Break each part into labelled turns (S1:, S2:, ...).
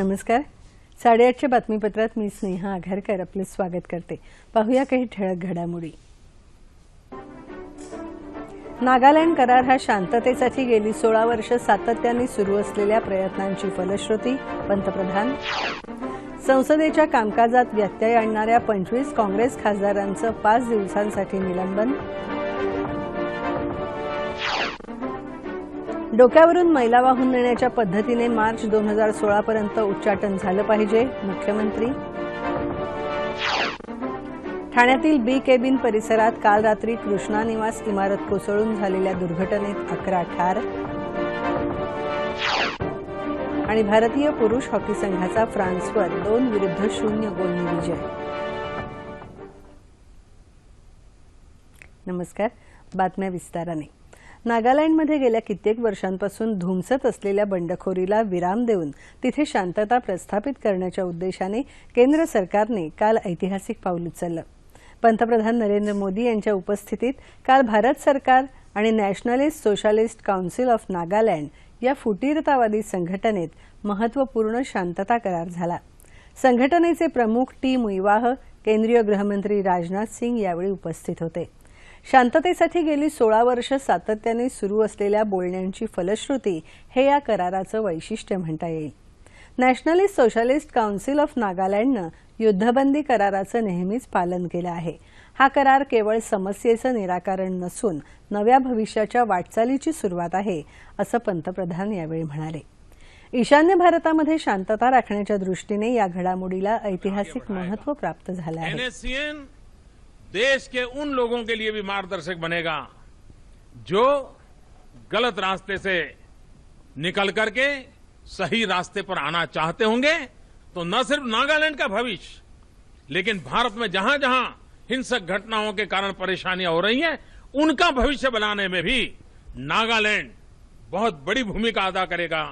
S1: नमस्कार. साडेआठच्या बातमीपत्रात मी स्नेहा आघारकर आपलं स्वागत करते. पाहूया काही ठळक घडामोडी. नागालँड करार हा शांततेसाठी गेली सोळा वर्ष सातत्याने सुरू असलेल्या प्रयत्नांची फलश्रुती पंतप्रधान. संसदेच्या कामकाजात व्यत्यय आणणाऱ्या पंचवीस काँग्रेस खासदारांचं पाच दिवसांसाठी निलंबन. डोक्यावरून मैला वाहून नेण्याच्या पद्धतीने मार्च दोन हजार सोळापर्यंत उच्चाटन झालं पाहिजे मुख्यमंत्री. ठाण्यातील बी केबिन परिसरात काल रात्री कृष्णा निवास इमारत कोसळून झालेल्या दुर्घटनेत अकरा ठार. आणि भारतीय पुरुष हॉकी संघाचा फ्रान्सवर दोन विरुद्ध शून्य गोलनी विजय. नमस्कार. बातम्या विस्ताराने. नागालँडमध्ये गेल्या कित्येक वर्षांपासून धुमसत असलेल्या बंडखोरीला विराम देऊन तिथे शांतता प्रस्थापित करण्याच्या उद्देशाने केंद्र सरकारने काल ऐतिहासिक पाऊल उचललं. पंतप्रधान नरेंद्र मोदी यांच्या उपस्थितीत काल भारत सरकार आणि nationalist socialist council of Nagaland या फुटीरतावादी संघटनेत महत्त्वपूर्ण शांतता करार झाला. संघटनेचे प्रमुख टी मुईवाह केंद्रीय गृहमंत्री राजनाथ सिंग यावेळी उपस्थित होते. शांततेसाठी गेली सोळा वर्ष सातत्याने सुरू असलेल्या बोलण्यांची फलश्रुती हे या कराराचं वैशिष्ट्य म्हणता येईल. नॅशनलिस्ट सोशालिस्ट काउन्सिल ऑफ नागालँडनं युद्धबंदी कराराचं नेहमीच पालन केलं आहे. हा करार केवळ समस्येचं निराकरण नसून नव्या भविष्याच्या वाटचालीची सुरुवात आहे असं पंतप्रधान यावेळी म्हणाले. ईशान्य भारतामध्ये शांतता राखण्याच्या दृष्टीने या घडामोडीला ऐतिहासिक महत्त्व प्राप्त झालं आहे.
S2: देश के उन लोगों के लिए भी मार्गदर्शक बनेगा, जो गलत रास्ते से निकल करके सही रास्ते पर आना चाहते होंगे तो न सिर्फ़ नागालैंड का भविष्य, लेकिन भारत में जहाँ जहाँ हिंसक घटनाओं के कारण परेशानियाँ हो रही हैं, उनका भविष्य बनाने में भी नागालैंड बहुत बड़ी भूमिका अदा करेगा।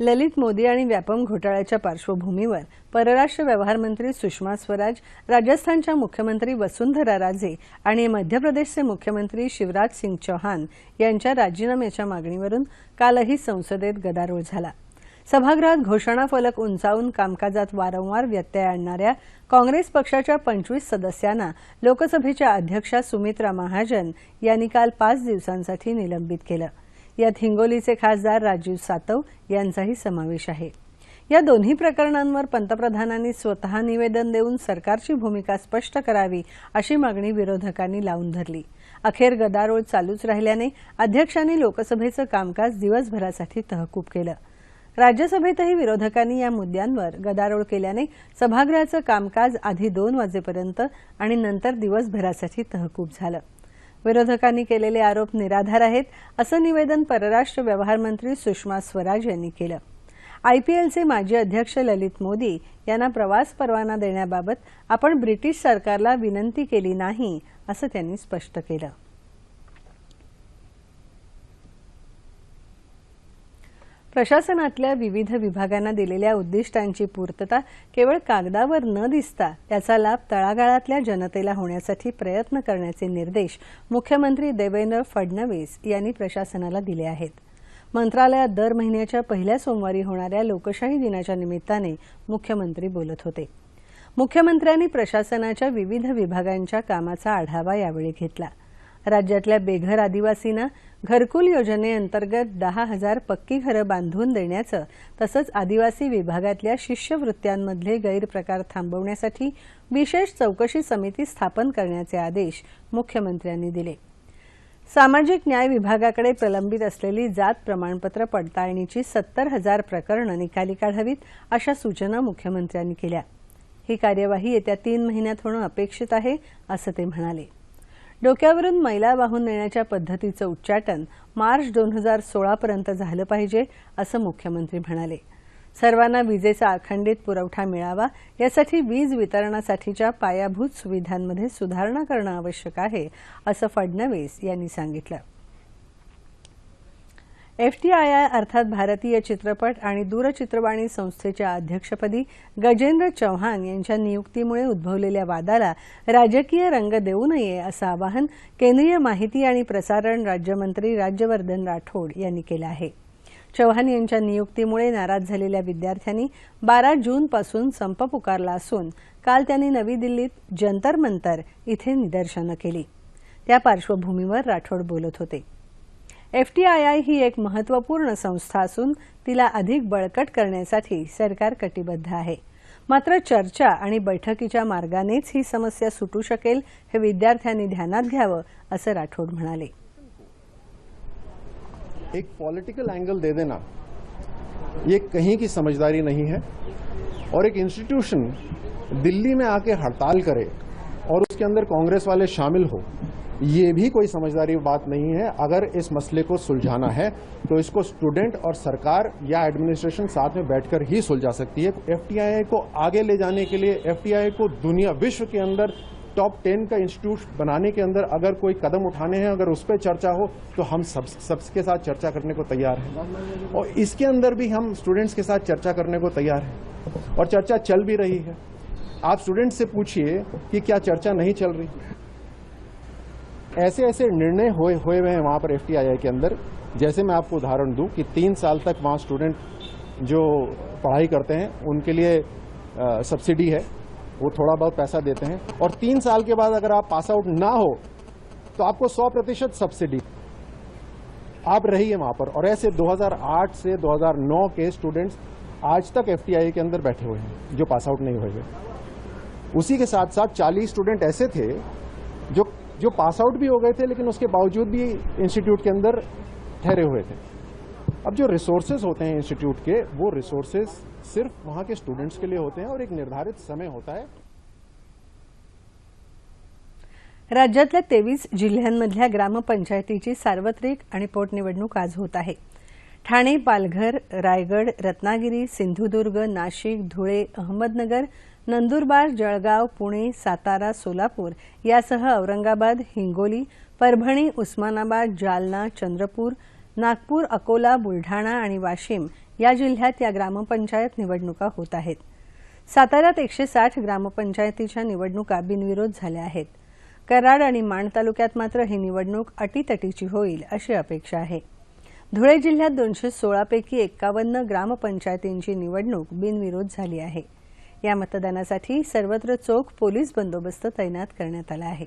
S1: ललित मोदी आणि व्यापम घोटाळ्याच्या पार्श्वभूमीवर परराष्ट्र व्यवहार मंत्री सुषमा स्वराज राजस्थानच्या मुख्यमंत्री वसुंधरा राजे आणि मध्य प्रदेशचे मुख्यमंत्री शिवराज सिंग चौहान यांच्या राजीनाम्याच्या मागणीवरून कालही संसदेत गदारोळ झाला. सभागृहात घोषणा फलक उंचावून कामकाजात वारंवार व्यत्यय आणणाऱ्या काँग्रेस पक्षाच्या पंचवीस सदस्यांना लोकसभेच्या अध्यक्षा सुमित्रा महाजन यांनी काल पाच दिवसांसाठी निलंबित केलं. यात हिंगोलीचे खासदार राजीव सातव यांचाही समावेश आहे. या दोन्ही प्रकरणांवर पंतप्रधानांनी स्वतः निवेदन देऊन सरकारची भूमिका स्पष्ट करावी अशी मागणी विरोधकांनी लावून धरली. अखेर गदारोळ चालूच राहिल्याने अध्यक्षांनी लोकसभेचं कामकाज दिवसभरासाठी तहकूब केलं. राज्यसभेतही विरोधकांनी या मुद्द्यांवर गदारोळ केल्याने सभागृहाचं कामकाज आधी दोन वाजेपर्यंत आणि नंतर दिवसभरासाठी तहकूब झालं. विरोधकांनी केलेले आरोप निराधार आहेत असं निवेदन परराष्ट्र व्यवहार मंत्री सुषमा स्वराज यांनी केलं. आयपीएलचे माजी अध्यक्ष ललित मोदी यांना प्रवास परवाना देण्याबाबत आपण ब्रिटिश सरकारला विनंती केली नाही असं त्यांनी स्पष्ट केलं. प्रशासनातल्या विविध विभागांना दिलेल्या उद्दिष्टांची पूर्तता केवळ कागदावर न दिसता त्याचा लाभ तळागाळातल्या जनतेला होण्यासाठी प्रयत्न करण्याचे निर्देश मुख्यमंत्री देवेंद्र फडणवीस यांनी प्रशासनाला दिले आहेत. मंत्रालयात दर महिन्याच्या पहिल्या सोमवारी होणाऱ्या लोकशाही दिनाच्या निमित्ताने मुख्यमंत्री बोलत होते. मुख्यमंत्र्यांनी प्रशासनाच्या विविध विभागांच्या कामाचा आढावा यावेळी घेतला. राज्यातल्या बेघर आदिवासींना घरकुल योजनेअंतर्गत दहा हजार पक्की घरं बांधून देण्याचं तसंच आदिवासी विभागातल्या शिष्यवृत्त्यांमधले गैरप्रकार थांबवण्यासाठी विशेष चौकशी समिती स्थापन करण्याचे आदेश मुख्यमंत्र्यांनी दिले. सामाजिक न्याय विभागाकडे प्रलंबित असलेली जात प्रमाणपत्र पडताळणीची सत्तर हजार प्रकरणं निकाली काढावीत अशा सूचना मुख्यमंत्र्यांनी केल्या. ही कार्यवाही येत्या तीन महिन्यात होणं अपेक्षित आहे असं ते म्हणाले. डोक्यावरून मैला वाहून नेण्याच्या पद्धतीचं उच्चाटन मार्च दोन हजार सोळापर्यंत झालं पाहिजे असं मुख्यमंत्री म्हणाले. सर्वांना विजेचा अखंडित पुरवठा मिळावा यासाठी वीज वितरणासाठीच्या पायाभूत सुविधांमध्ये सुधारणा करणं आवश्यक आहे असं फडणवीस यांनी सांगितलं. एफटीआयआय अर्थात भारतीय चित्रपट आणि दूरचित्रवाणी संस्थेच्या अध्यक्षपदी गजेंद्र चौहान यांच्या नियुक्तीमुळे उद्भवलेल्या वादाला राजकीय रंग देऊ नये असं आवाहन केंद्रीय माहिती आणि प्रसारण राज्यमंत्री राज्यवर्धन राठोड यांनी केलं आहे. चव्हाण यांच्या नियुक्तीमुळे नाराज झालेल्या विद्यार्थ्यांनी बारा जूनपासून संप पुकारला असून काल त्यांनी नवी दिल्लीत जंतर मंतर इथे निदर्शनं केली. त्या पार्श्वभूमीवर राठोड बोलत होते. एफटीआयआय ही एक महत्त्वपूर्ण संस्था असून तिला अधिक बळकट करण्यासाठी सरकार कटिबद्ध आहे. मात्र चर्चा आणि बैठकीच्या मार्गानेच ही समस्या सुटू शकेल हे विद्यार्थ्यांनी ध्यानात घ्यावं असं राठोड म्हणाले.
S3: एक पॉलिटिकल एंगल दे देना. ये कहीं की समझदारी नहीं है और एक इंस्टीट्यूशन दिल्ली में आके हड़ताल करे और उसके अंदर कांग्रेस वाले शामिल हो ये भी कोई समझदारी बात नहीं है। अगर इस मसले को सुलझाना है तो इसको स्टूडेंट और सरकार या एडमिनिस्ट्रेशन साथ में बैठकर ही सुलझा सकती है। एफटीआई को आगे ले जाने के लिए एफटीआई को दुनिया, विश्व के अंदर टॉप टेन का इंस्टीट्यूट बनाने के अंदर अगर कोई कदम उठाने हैं, अगर उस पर चर्चा हो तो हम सब, सबके साथ चर्चा करने को तैयार हैं। और इसके अंदर भी हम स्टूडेंट्स के साथ चर्चा करने को तैयार हैं। और चर्चा चल भी रही है। आप स्टूडेंट से पूछिए कि क्या चर्चा नहीं चल रही? ऐसे ऐसे निर्णय हुए हुए हैं वहाँ पर एफ़ के अंदर। जैसे मैं आपको उदाहरण दूँ कि तीन साल तक वहाँ स्टूडेंट जो पढ़ाई करते हैं, उनके लिए सब्सिडी है, वो थोड़ा बहुत पैसा देते हैं। और तीन साल के बाद अगर आप पास आउट ना हो तो आपको 100 प्रतिशत सब्सिडी। आप रहिए वहाँ पर। और ऐसे 2008 से 2009 के स्टूडेंट्स आज तक एफटीआई के अंदर बैठे हुए हैं, जो पास आउट नहीं हुए उसी के साथ साथ 40 स्टूडेंट ऐसे थे, जो जो पास आउट भी हो गए थे, लेकिन उसके बावजूद भी इंस्टीट्यूट के अंदर ठहरे हुए थे। अब जो रिसोर्सेज होते हैं इंस्टीट्यूट के, वो रिसोर्सेज सिर्फ़ वहाँ के स्टूडेंट्स के लिए होते हैं और एक निर्धारित समय होता है।
S1: राज्यातल्या तेवीस जिल्ह्यांमधल्या ग्रामपंचायतीची सार्वत्रिक आणि पोटनिवडणूक आज होत आहे. ठाणे, पालघर, रायगड, रत्नागिरी, सिंधुदुर्ग, नाशिक, धुळे, अहमदनगर नंदुरबार जळगाव पुणे सातारा सोलापूर यासह औरंगाबाद हिंगोली परभणी उस्मानाबाद जालना चंद्रपूर नागपूर अकोला बुलढाणा आणि वाशिम या जिल्ह्यात या ग्रामपंचायत निवडणुका होत आहेत. साताऱ्यात एकशे साठ ग्रामपंचायतीच्या निवडणुका बिनविरोध झाल्या आहेत. कराड आणि माण तालुक्यात मात्र ही निवडणूक अटीतटीची होईल अशी अपेक्षा आहे. धुळे जिल्ह्यात दोनशे सोळापैकी एक्कावन्न ग्रामपंचायतींची निवडणूक बिनविरोध झाली आहे. या मतदानासाठी सर्वत्र चोख पोलीस बंदोबस्त तैनात करण्यात आला आहे.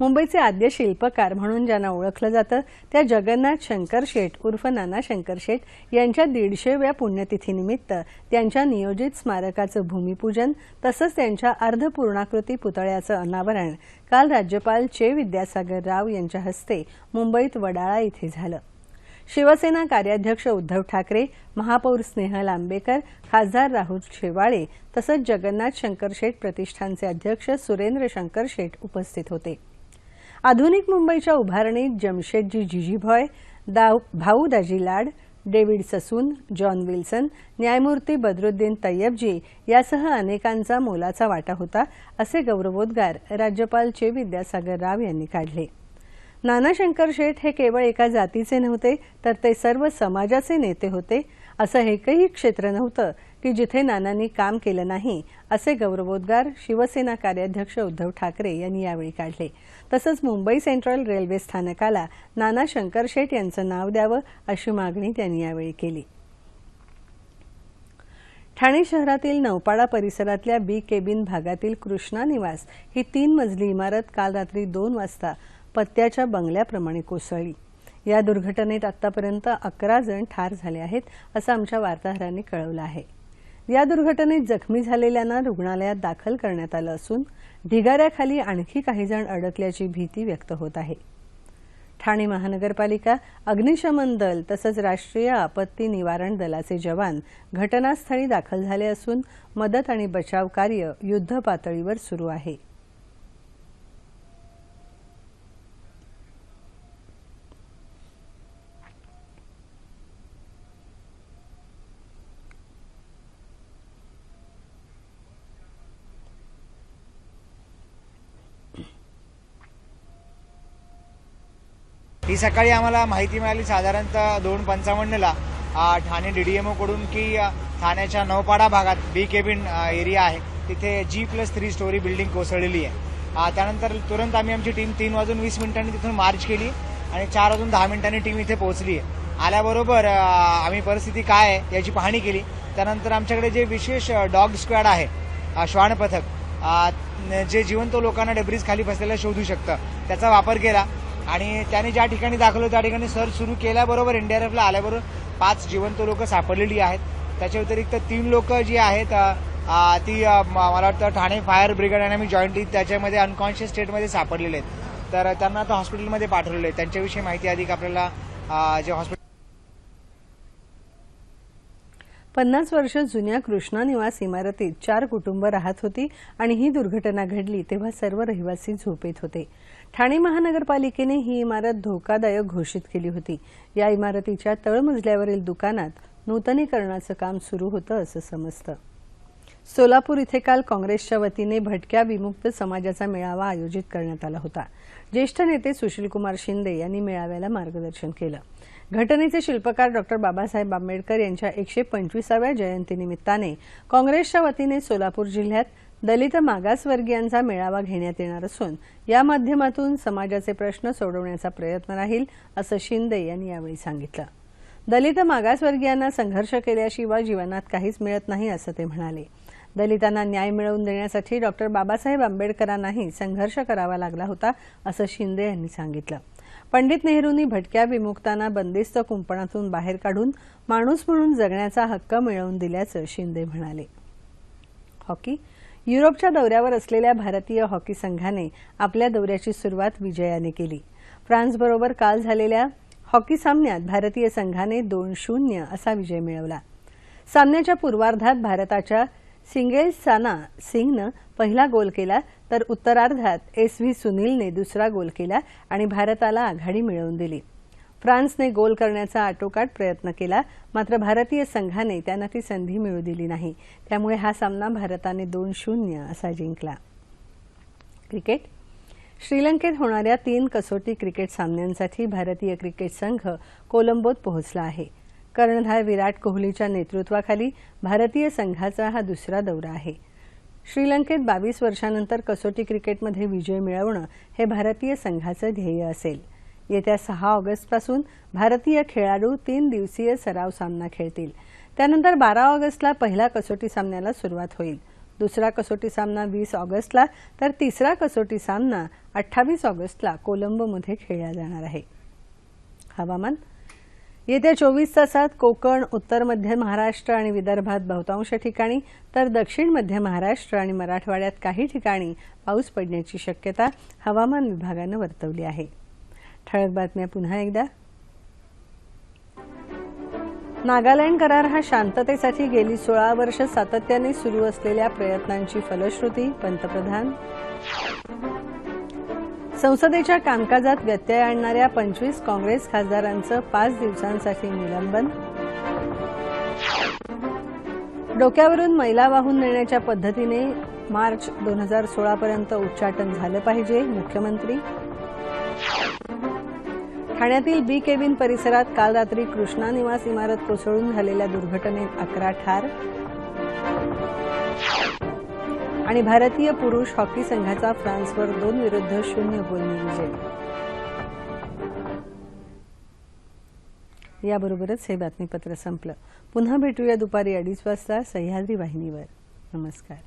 S1: मुंबईचे आद्य शिल्पकार म्हणून ज्यांना ओळखलं जातं त्या जगन्नाथ शंकर शेठ उर्फ नाना शंकर शेठ यांच्या दीडशेव्या पुण्यतिथीनिमित्त त्यांच्या नियोजित स्मारकाचं भूमिपूजन तसंच त्यांच्या अर्धपूर्णाकृती पुतळ्याचं अनावरण काल राज्यपाल चे विद्यासागर राव यांच्या हस्ते मुंबईत वडाळा इथे झालं. शिवसेना कार्याध्यक्ष उद्धव ठाकरे महापौर स्नेहल लांबेकर खासदार राहुल शेवाळे तसंच जगन्नाथ शंकर शेठ प्रतिष्ठानचे अध्यक्ष सुरेंद्र शंकर शेठ उपस्थित होते. आधुनिक मुंबईच्या उभारणीत जमशेदजी जिजीभॉय दाव Bhau Daji Lad David Sassoon John Wilson न्यायमूर्ती बदरुद्दीन तय्यबजी यासह अनेकांचा मोलाचा वाटा होता असे गौरवोद्गार राज्यपाल चे विद्यासागर राव यांनी काढले. नानाशंकर शेठ हे केवळ एका जातीचे नव्हते तर ते सर्व समाजाचे नेते होते. असं एकही क्षेत्र नव्हतं की जिथे नानांनी काम केलं नाही असे गौरवोद्गार शिवसेना कार्याध्यक्ष उद्धव ठाकरे यांनी यावेळी काढले. तसंच मुंबई सेंट्रल रेल्वे स्थानकाला नाना शंकर शेठ यांचं नाव द्यावं अशी मागणी त्यांनी यावेळी केली. ठाणे शहरातील नौपाडा परिसरातल्या बी केबिन भागातील कृष्णा निवास ही तीन मजली इमारत काल रात्री दोन वाजता पत्त्याच्या बंगल्याप्रमाणे कोसळली. या दुर्घटनेत आतापर्यंत अकरा जण ठार झाले आहेत असं आमच्या वार्ताहरांनी कळवलं आहे. या दुर्घटनेत जखमी झालेल्यांना रुग्णालयात दाखल करण्यात आलं असून ढिगाऱ्याखाली आणखी काही जण अडकल्याची भीती व्यक्त होत आहे. ठाणे महानगरपालिका अग्निशमन दल तसंच राष्ट्रीय आपत्ती निवारण दलाचे जवान घटनास्थळी दाखल झाले असून मदत आणि बचाव कार्य युद्ध पातळीवर सुरू आहे.
S4: ही सकाळी आम्हाला माहिती मिळाली साधारणतः दोन पंचावन्नला. आ, ठाणे डीडीएमओ कडून की ठाण्याच्या नवपाडा भागात बी केबिन एरिया आहे. तिथे G plus three storey building कोसळलेली आहे. त्यानंतर तुरंत आम्ही आमची टीम तीन वाजून वीस मिनिटांनी तिथून मार्च केली आणि चार वाजून दहा मिनिटांनी टीम इथे पोहोचली आहे. आल्याबरोबर आम्ही परिस्थिती काय आहे याची पाहणी केली. त्यानंतर आमच्याकडे जे विशेष डॉग स्क्वॅड आहे श्वान पथक जे जिवंत लोकांना डेब्रीज खाली बसलेल्या शोधू शकतं त्याचा वापर केला. आणि त्याने ज्या ठिकाणी दाखवलं त्या ठिकाणी सर्च सुरू केल्याबरोबर एनडीआरएफला आल्याबरोबर पाच जिवंत लोक सापडलेली आहेत. त्याच्या व्यतिरिक्त तीन लोक जी आहेत ती मला वाटतं ठाणे फायर ब्रिगेड आणि आम्ही जॉईंटली त्याच्यामध्ये अनकॉन्शियस स्टेटमध्ये सापडलेले आहेत. तर त्यांना आता हॉस्पिटलमध्ये पाठवलेले आहे त्यांच्याविषयी माहिती अधिक आपल्याला जे हॉस्पिटल
S1: पन्नास वर्ष जुन्या कृष्णा निवास इमारतीत चार कुटुंब राहत होती आणि ही दुर्घटना घडली तेव्हा सर्व रहिवासी झोपेत होते. ठाणे महानगरपालिकेने ही इमारत धोकादायक घोषित केली होती. या इमारतीच्या तळमजल्यावरील दुकानात नूतनीकरणाचं काम सुरू होतं असं समजतं. सोलापूर इथे काल काँग्रेसच्या वतीने भटक्या विमुक्त समाजाचा मेळावा आयोजित करण्यात आला होता. ज्येष्ठ नेते सुशीलकुमार शिंदे यांनी मेळाव्याला मार्गदर्शन केलं. घटनेचे शिल्पकार डॉक्टर बाबासाहेब आंबेडकर यांच्या एकशे पंचवीसाव्या जयंतीनिमित्ताने काँग्रेसच्या वतीने सोलापूर जिल्ह्यात दलित मागासवर्गीयांचा मेळावा घेण्यात येणार असून या माध्यमातून समाजाचे प्रश्न सोडवण्याचा प्रयत्न राहील असं शिंदे यांनी यावेळी सांगितलं. दलित मागासवर्गीयांना संघर्ष केल्याशिवाय जीवनात काहीच मिळत नाही असं ते म्हणाले. दलितांना न्याय मिळवून देण्यासाठी डॉक्टर बाबासाहेब आंबेडकरांनाही संघर्ष करावा लागला होता असं शिंदे यांनी सांगितलं. पंडित नेहरूंनी भटक्या विमुक्तांना बंदिस्त कुंपणातून बाहेर काढून माणूस म्हणून जगण्याचा हक्क मिळवून दिल्याचं शिंदे म्हणाले. हॉकी युरोपच्या दौऱ्यावर असलेल्या भारतीय हॉकी संघाने आपल्या दौऱ्याची सुरुवात विजयाने केली. फ्रान्सबरोबर काल झालेल्या हॉकी सामन्यात भारतीय संघाने दोन शून्य असा विजय मिळवला. सामन्याच्या पूर्वार्धात भारताच्या सिंगेल साना सिंगनं पहिला गोल केला तर उत्तरार्धात एस व्ही सुनीलने दुसरा गोल केला आणि भारताला आघाडी मिळवून दिली. फ्रान्सने गोल करण्याचा आटोकाट प्रयत्न केला मात्र भारतीय संघाने त्यांना ती संधी मिळू दिली नाही. त्यामुळे हा सामना भारताने दोन शून्य असा जिंकला. क्रिकेट. श्रीलंकेत होणाऱ्या तीन कसोटी क्रिकेट सामन्यांसाठी भारतीय क्रिकेट संघ कोलंबोत पोहोचला आहे. कर्णधार विराट कोहलीच्या नेतृत्वाखाली भारतीय संघाचा हा दुसरा दौरा आहे. श्रीलंकेत बावीस वर्षानंतर कसोटी क्रिकेटमध्ये विजय मिळवणं हे भारतीय संघाचं ध्येय असेल. येत्या सहा ऑगस्टपासून भारतीय खेळाडू तीन दिवसीय सराव सामना खेळतील. त्यानंतर बारा ऑगस्टला पहिला कसोटी सामन्याला सुरुवात होईल. दुसरा कसोटी सामना वीस ऑगस्टला तर तिसरा कसोटी सामना अठ्ठावीस ऑगस्टला कोलंबोमध्ये खेळला जाणार आहे. हवामान. येत्या चोवीस तासात कोकण उत्तर मध्य महाराष्ट्र आणि विदर्भात बहुतांश ठिकाणी तर दक्षिण मध्य महाराष्ट्र आणि मराठवाड्यात काही ठिकाणी पाऊस पडण्याची शक्यता हवामान विभागानं वर्तवली आहे. ठळक बातम्या पुन्हा एकदा. नागालँड करार हा शांततेसाठी गेली सोळा वर्ष सातत्याने सुरू असलेल्या प्रयत्नांची फलश्रुती पंतप्रधान. संसदेच्या कामकाजात व्यत्यय आणणाऱ्या पंचवीस काँग्रेस खासदारांचं पाच दिवसांसाठी निलंबन. डोक्यावरून मैला वाहून नेण्याच्या पद्धतीने मार्च दोन हजार सोळापर्यंत उच्चाटन झालं पाहिजे मुख्यमंत्री. ठाण्यातील बी केबिन परिसरात काल रात्री कृष्णा निवास इमारत कोसळून झालेल्या दुर्घटनेत अकरा ठार आणि भारतीय पुरुष हॉकी संघाचा फ्रान्सवर दोन विरुद्ध शून्य गोलनी विजय. याबरोबरच हे बातमीपत्र संपलं. पुन्हा भेटूया दुपारी अडीच वाजता सह्याद्री वाहिनीवर. नमस्कार.